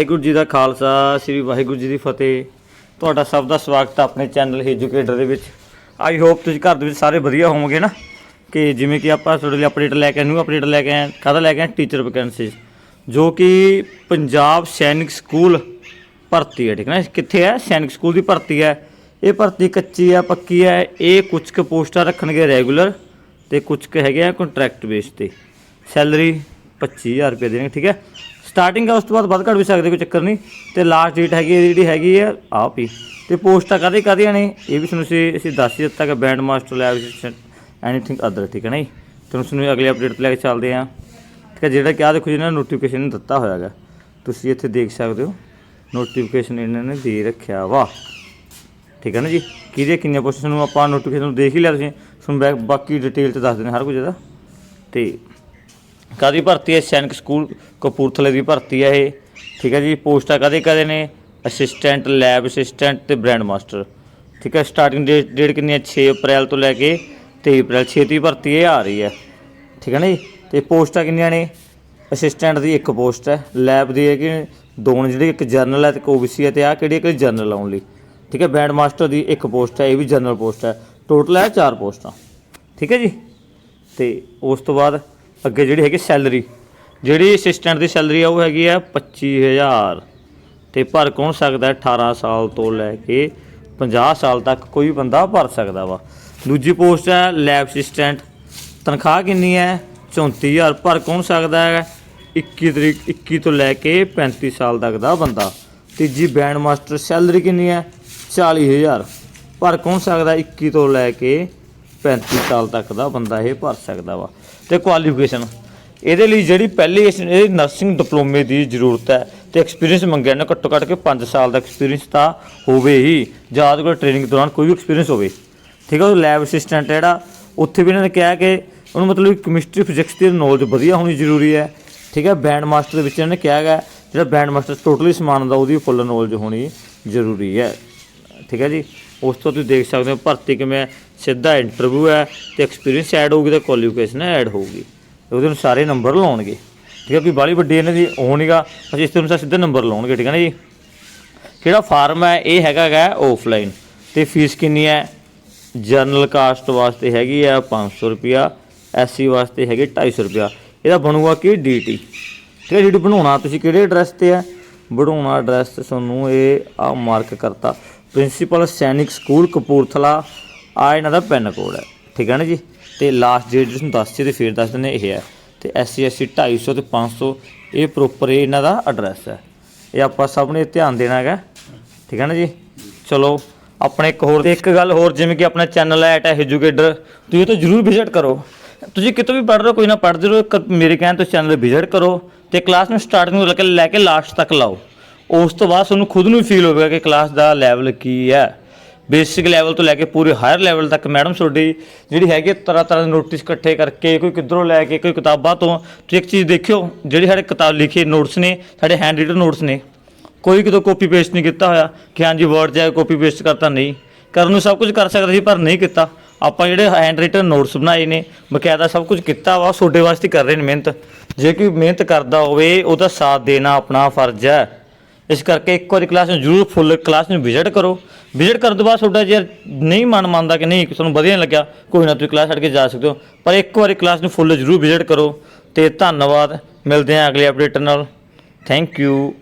ਵਾਹਿਗੁਰੂ ਜੀ ਦਾ ਖਾਲਸਾ, ਸ੍ਰੀ ਵਾਹਿਗੁਰੂ ਜੀ ਦੀ ਫਤਿਹ। ਤੁਹਾਡਾ ਸਭ ਦਾ ਸਵਾਗਤ ਹੈ ਆਪਣੇ ਚੈਨਲ ਐਜੂਕੇਟਰ ਦੇ ਵਿੱਚ। ਆਈ ਹੋਪ ਤੁਸੀਂ ਘਰ ਦੇ ਵਿੱਚ ਸਾਰੇ ਵਧੀਆ ਹੋਵੋਗੇ ਨਾ। ਕਿ ਜਿਵੇਂ ਕਿ ਆਪਾਂ ਤੁਹਾਡੇ ਲਈ ਅਪਡੇਟ ਲੈ ਕੇ ਆਏ ਨਿਊ ਅਪਡੇਟ ਲੈ ਕੇ ਆਏ, ਕਾਹਦਾ ਲੈ ਕੇ ਆਏ? ਟੀਚਰ ਵੈਕੈਂਸੀ ਜੋ ਕਿ ਪੰਜਾਬ ਸੈਨਿਕ ਸਕੂਲ ਭਰਤੀ ਹੈ, ਠੀਕ ਹੈ ਨਾ? ਕਿੱਥੇ ਹੈ? ਸੈਨਿਕ ਸਕੂਲ ਦੀ ਭਰਤੀ ਹੈ। ਇਹ ਭਰਤੀ ਕੱਚੀ ਹੈ, ਪੱਕੀ ਹੈ। ਇਹ ਕੁਝ ਕੁ ਪੋਸਟਾਂ ਰੱਖਣਗੇ ਰੈਗੂਲਰ ਤੇ ਕੁਝ ਕੁ ਹੈਗੇ ਆ ਕੰਟਰੈਕਟ ਬੇਸ ਤੇ। ਸੈਲਰੀ 25000 ਰੁਪਏ ਦੇਣਗੇ, ਠੀਕ ਹੈ? ਸਟਾਰਟਿੰਗ ਆ, ਉਸ ਤੋਂ ਬਾਅਦ ਵੱਧ ਘੱਟ ਵੀ ਸਕਦੇ, ਕੋਈ ਚੱਕਰ ਨਹੀਂ। ਤੇ ਲਾਸਟ ਡੇਟ ਹੈਗੀ ਹੈ ਜਿਹੜੀ ਹੈਗੀ ਆ, ਆਪ ਹੀ। ਤੇ ਪੋਸਟਾਂ ਕਾਹਦੇ ਕਾਹਦੀਆਂ ਨੇ? ਇਹ ਵੀ ਤੁਹਾਨੂੰ ਅਸੀਂ ਅਸੀਂ ਦੱਸ ਹੀ ਦਿੱਤਾ ਕਿ band master lab assistant anything other ਠੀਕ ਹੈ ਨਾ ਜੀ? ਤੁਹਾਨੂੰ ਤੁਹਾਨੂੰ ਅਗਲੇ ਅਪਡੇਟ ਤੇ ਲੈ ਕੇ ਚੱਲਦੇ ਹਾਂ। ਠੀਕ ਹੈ, ਜਿਹੜਾ ਕਿ ਆ ਦੇਖੋ ਜਿਹਨਾਂ ਨੇ ਨੋਟੀਫਿਕੇਸ਼ਨ ਦਿੱਤਾ ਹੋਇਆ ਹੈਗਾ। ਤੁਸੀਂ ਇੱਥੇ ਦੇਖ ਸਕਦੇ ਹੋ ਨੋਟੀਫਿਕੇਸ਼ਨ ਇਹਨਾਂ ਨੇ ਦੇ ਰੱਖਿਆ ਵਾ। ਠੀਕ ਹੈ ਨਾ ਜੀ? ਕਿਹਦੇ ਕਿੰਨੇ ਪੋਸਟਾਂ ਨੂੰ ਆਪਾਂ ਨੋਟੀਫਿਕੇਸ਼ਨ ਨੂੰ ਦੇਖ ਹੀ ਲਿਆ ਤੁਸੀਂ? ਤੁਹਾਨੂੰ ਬੈਕ ਬਾਕੀ ਡਿਟੇਲ ਚ ਦੱਸ ਦਿੰਦੇ ਹਰ ਕੁਝ ਇਹਦਾ ਤੇ ਕਾਦੀ ਭਰਤੀ ਹੈ? ਸੈਨਿਕ ਸਕੂਲ ਕਪੂਰਥਲੇ ਦੀ ਭਰਤੀ ਹੈ ਇਹ। ਠੀਕ ਹੈ ਜੀ, ਪੋਸਟਾਂ ਕਦੇ ਕਦੇ ਨੇ? ਅਸਿਸਟੈਂਟ ਲੈਬ ਅਸਿਸਟੈਂਟ ਤੇ ਬ੍ਰਾਂਡ ਮਾਸਟਰ ਠੀਕ ਹੈ ਸਟਾਰਟਿੰਗ ਡੇਟ ਡੇਟ ਕਿੰਨੀ ਹੈ? 6 ਅਪ੍ਰੈਲ ਤੋਂ ਲੈ ਕੇ 23 ਅਪ੍ਰੈਲ। ਛੇਤੀ ਭਰਤੀ ਇਹ ਆ ਰਹੀ ਹੈ। ਠੀਕ ਹੈ ਨਾ ਜੀ? ਤੇ ਪੋਸਟਾਂ ਕਿੰਨੀਆਂ ਨੇ? ਅਸਿਸਟੈਂਟ ਦੀ ਇੱਕ ਪੋਸਟ ਹੈ। ਲੈਬ ਦੀ ਹੈ ਕਿ ਦੋ ਨੇ ਜਿਹੜੀ ਇੱਕ ਜਰਨਲ ਹੈ ਤੇ ਇੱਕ ਓਬੀਸੀ ਹੈ ਤੇ ਆ ਕਿਹੜੀ ਹੈ? ਕਿ ਆਉਣ ਲਈ। ਠੀਕ ਹੈ ਬੈਂਡ ਮਾਸਟਰ ਦੀ ਇੱਕ ਪੋਸਟ ਹੈ, ਇਹ ਵੀ ਜਨਰਲ ਪੋਸਟ ਹੈ। ਟੋਟਲ ਹੈ ਚਾਰ ਪੋਸਟਾਂ। ਠੀਕ ਹੈ ਜੀ? ਤੇ ਉਸ ਤੋਂ ਬਾਅਦ ਅੱਗੇ ਜਿਹੜੀ ਹੈਗੀ ਸੈਲਰੀ, ਜਿਹੜੀ ਅਸਿਸਟੈਂਟ ਦੀ ਸੈਲਰੀ ਆ, ਉਹ ਹੈਗੀ ਆ 25000 ਤੇ ਭਰ ਕੌਣ ਸਕਦਾ ਹੈ 18 ਸਾਲ ਤੋਂ ਲੈ ਕੇ 50 ਸਾਲ ਤੱਕ, ਕੋਈ ਬੰਦਾ ਭਰ ਸਕਦਾ ਵਾ। ਦੂਜੀ ਪੋਸਟ ਹੈ ਲੈਬ ਅਸਿਸਟੈਂਟ ਤਨਖਾਹ ਕਿੰਨੀ ਹੈ? 34000 ਭਰ ਕੌਣ ਸਕਦਾ ਹੈ? 21 ਤਰੀਕ 21 ਤੋਂ ਲੈ ਕੇ 35 ਸਾਲ ਤੱਕ ਦਾ ਬੰਦਾ। ਤੀਜੀ ਬੈਂਡ ਮਾਸਟਰ ਸੈਲਰੀ ਕਿੰਨੀ ਹੈ? 40000 ਭਰ ਕੌਣ ਸਕਦਾ? 21 ਤੋਂ ਲੈ ਕੇ 35 ਸਾਲ ਤੱਕ ਦਾ ਬੰਦਾ ਇਹ ਭਰ ਸਕਦਾ ਵਾ। ਤੇ ਕੁਆਲੀਫਿਕੇਸ਼ਨ ਇਹਦੇ ਲਈ ਜਿਹੜੀ ਪਹਿਲੀ ਇਸ- ਇਹ ਨਰਸਿੰਗ ਡਿਪਲੋਮੇ ਦੀ ਜ਼ਰੂਰਤ ਹੈ ਤੇ ਐਕਸਪੀਰੀਅੰਸ ਮੰਗਿਆ ਨਾ, ਘੱਟੋ ਘੱਟ ਕੇ 5 ਸਾਲ ਦਾ ਐਕਸਪੀਰੀਅੰਸ ਤਾਂ ਹੋਵੇ ਹੀ। ਜਾਂ ਕੋਲ ਟ੍ਰੇਨਿੰਗ ਦੌਰਾਨ ਕੋਈ ਵੀ ਐਕਸਪੀਰੀਅੰਸ ਹੋਵੇ। ਠੀਕ ਹੈ ਉਹ ਲੈਬ ਅਸਿਸਟੈਂਟ ਜਿਹੜਾ, ਉੱਥੇ ਵੀ ਇਹਨਾਂ ਨੇ ਕਿਹਾ ਕਿ ਉਹਨੂੰ ਮਤਲਬ ਕੈਮਿਸਟਰੀ ਫਿਜ਼ਿਕਸ ਦੀ ਨੌਲੇਜ ਵਧੀਆ ਹੋਣੀ ਜ਼ਰੂਰੀ ਹੈ। ਠੀਕ ਹੈ ਬੈਂਡ ਮਾਸਟਰ ਦੇ ਵਿੱਚ ਇਹਨਾਂ ਨੇ ਕਿਹਾ ਹੈਗਾ, ਜਿਹੜਾ ਬੈਂਡ ਮਾਸਟਰ ਟੋਟਲੀ ਸਮਾਨ ਦਾ ਉਹਦੀ ਫੁੱਲ ਨੌਲੇਜ ਹੋਣੀ ਜ਼ਰੂਰੀ ਹੈ। ਠੀਕ ਹੈ ਜੀ, ਉਸ ਤੋਂ ਤੁਸੀਂ ਦੇਖ ਸਕਦੇ ਹੋ ਭਰਤੀ ਕਿਵੇਂ ਸਿੱਧਾ ਇੰਟਰਵਿਊ ਹੈ ਤੇ ਐਕਸਪੀਰੀਅੰਸ ਐਡ ਹੋਊਗੀ ਤੇ ਕੁਆਲੀਫਿਕੇਸ਼ਨ ਐਡ ਹੋਊਗੀ। ਤੇ ਉਹਦੇ ਨੂੰ ਸਾਰੇ ਨੰਬਰ ਲਾਉਣਗੇ। ਠੀਕ ਹੈ, ਵੀ ਬਾਲੀ ਵੱਡੀ ਇਹਨਾਂ ਦੀ ਹੋਣੀਗਾ ਅਸੀਂ ਇਸ ਦੇ ਅਨੁਸਾਰ ਸਿੱਧੇ ਨੰਬਰ ਲਾਉਣਗੇ, ਠੀਕ ਹੈ ਨਾ ਜੀ? ਜਿਹੜਾ ਫਾਰਮ ਹੈ? ਇਹ ਹੈਗਾ ਗਾ ਆਫਲਾਈਨ ਤੇ ਫੀਸ ਕਿੰਨੀ ਹੈ? ਜਨਰਲ ਕਾਸਟ ਵਾਸਤੇ ਹੈਗੀ ਆ 500 ਰੁਪਿਆ ਐਸਸੀ ਵਾਸਤੇ ਹੈਗੀ 250 ਰੁਪਿਆ ਇਹਦਾ ਬਣੂਗਾ ਕਿ? ਡੀਟੀ ਠੀਕ ਹੈ ਡੀਟੀ ਬਣਾਉਣਾ, ਤੁਸੀਂ ਕਿਹੜੇ ਐਡਰੈਸ ਤੇ ਹੈ? ਬਣਾਉਣਾ ਐਡਰੈਸ ਤੁਹਾਨੂੰ ਇਹ ਆ ਮਾਰਕ ਕਰਤਾ। ਪ੍ਰਿੰਸੀਪਲ ਸੈਨਿਕ ਸਕੂਲ ਕਪੂਰਥਲਾ। ਆ ਇਹਨਾਂ ਦਾ ਪਿੰਨ ਕੋਡ ਹੈ, ਠੀਕ ਹੈ ਨਾ ਜੀ? ਤੇ ਲਾਸਟ ਡੇਟ ਜਿਸ ਨੂੰ ਦੱਸ ਚੇ ਤੇ ਫਿਰ ਦੱਸ ਦਿੰਦੇ ਇਹ ਹੈ। ਤੇ ਐਸਸੀ ਐਸਸੀ 250 ਤੇ 500 ਇਹ ਪ੍ਰੋਪਰ ਇਹਨਾਂ ਦਾ ਐਡਰੈਸ ਹੈ। ਇਹ ਆਪਾਂ ਸਭ ਨੇ ਧਿਆਨ ਦੇਣਾ ਹੈਗਾ, ਠੀਕ ਹੈ ਨਾ ਜੀ? ਚਲੋ, ਆਪਣੇ ਇੱਕ ਹੋਰ ਇੱਕ ਗੱਲ ਹੋਰ, ਜਿਵੇਂ ਕਿ ਆਪਣਾ ਚੈਨਲ ਹੈ ਐਟ ਐਜੂਕੇਟਰ ਤੁਸੀਂ ਇਹ ਤਾਂ ਜਰੂਰ ਵਿਜ਼ਿਟ ਕਰੋ। ਤੁਸੀਂ ਕਿਤੋਂ ਵੀ ਪੜ੍ਹ ਰਹੇ ਹੋ, ਕੋਈ ਨਾ ਪੜ੍ਹਦੇ ਰਹੋ ਕ- ਮੇਰੇ ਕਹਿਣ ਤੋਂ ਚੈਨਲ ਵਿਜ਼ਿਟ ਕਰੋ। ਤੇ ਕਲਾਸ ਨੂੰ ਸਟਾਰਟਿੰਗ ਤੋਂ ਲੈ ਕੇ ਲੈ ਕੇ ਲਾਸਟ ਤੱਕ ਲਾਓ। ਉਸ ਤੋਂ ਬਾਅਦ ਤੁਹਾਨੂੰ ਖੁਦ ਨੂੰ ਫੀਲ ਹੋਵੇਗਾ ਕਿ ਕਲਾਸ ਦਾ ਲੈਵਲ ਕੀ ਹੈ। ਬੇਸਿਕ ਲੈਵਲ ਤੋਂ ਲੈ ਕੇ ਪੂਰੇ ਹਾਇਰ ਲੈਵਲ ਤੱਕ ਮੈਡਮ ਤੁਹਾਡੀ ਜਿਹੜੀ ਹੈਗੀ ਤਰ੍ਹਾਂ ਤਰ੍ਹਾਂ ਦੇ ਨੋਟਿਸ ਇਕੱਠੇ ਕਰਕੇ, ਕੋਈ ਕਿੱਧਰੋਂ ਲੈ ਕੇ, ਕੋਈ ਕਿਤਾਬਾਂ ਤੋਂ, ਤੁਸੀਂ ਇੱਕ ਚੀਜ਼ ਦੇਖਿਓ, ਜਿਹੜੇ ਸਾਡੇ ਕਿਤਾਬ ਲਿਖੇ ਨੋਟਸ ਨੇ, ਸਾਡੇ ਹੈਂਡ ਰਿਟਨ ਨੋਟਸ ਨੇ, ਕੋਈ ਕਿਤੋਂ ਕਾਪੀ ਪੇਸਟ ਨਹੀਂ ਕੀਤਾ ਹੋਇਆ ਕਿ ਹਾਂਜੀ ਵਰਡ ਜਾ ਕਾਪੀ ਪੇਸਟ ਕਰਤਾ ਨਹੀਂ, ਕਰਨ ਨੂੰ ਸਭ ਕੁਝ ਕਰ ਸਕਦਾ ਸੀ ਪਰ ਨਹੀਂ ਕੀਤਾ। ਆਪਾਂ ਜਿਹੜੇ ਹੈਂਡ ਰਿਟਨ ਨੋਟਸ ਬਣਾਏ ਨੇ, ਬਕਾਇਦਾ ਸਭ ਕੁਝ ਕੀਤਾ ਵਾ, ਤੁਹਾਡੇ ਵਾਸਤੇ ਕਰ ਰਹੇ ਨੇ ਮਿਹਨਤ। ਜੇ ਕੋਈ ਮਿਹਨਤ ਕਰਦਾ ਹੋਵੇ, ਉਹਦਾ ਸਾਥ ਦੇਣਾ ਆਪਣਾ ਫਰਜ਼ ਹੈ। ਇਸ ਕਰਕੇ ਇੱਕ ਵਾਰੀ ਕਲਾਸ ਨੂੰ ਜ਼ਰੂਰ ਫੁੱਲ ਕਲਾਸ ਨੂੰ ਵਿਜ਼ਿਟ ਕਰੋ। ਵਿਜ਼ਿਟ ਕਰਨ ਤੋਂ ਬਾਅਦ ਤੁਹਾਡਾ ਜੇ ਨਹੀਂ ਮਨ ਮੰਨਦਾ ਕਿ ਨਹੀਂ, ਤੁਹਾਨੂੰ ਵਧੀਆ ਨਹੀਂ ਲੱਗਿਆ, ਕੋਈ ਨਾ ਤੁਸੀਂ ਕਲਾਸ ਛੱਡ ਕੇ ਜਾ ਸਕਦੇ ਹੋ। ਪਰ ਇੱਕ ਵਾਰੀ ਕਲਾਸ ਨੂੰ ਫੁੱਲ ਜ਼ਰੂਰ ਵਿਜ਼ਿਟ ਕਰੋ ਤੇ ਧੰਨਵਾਦ। ਮਿਲਦੇ ਹਾਂ ਅਗਲੇ ਅਪਡੇਟ ਨਾਲ। Thank you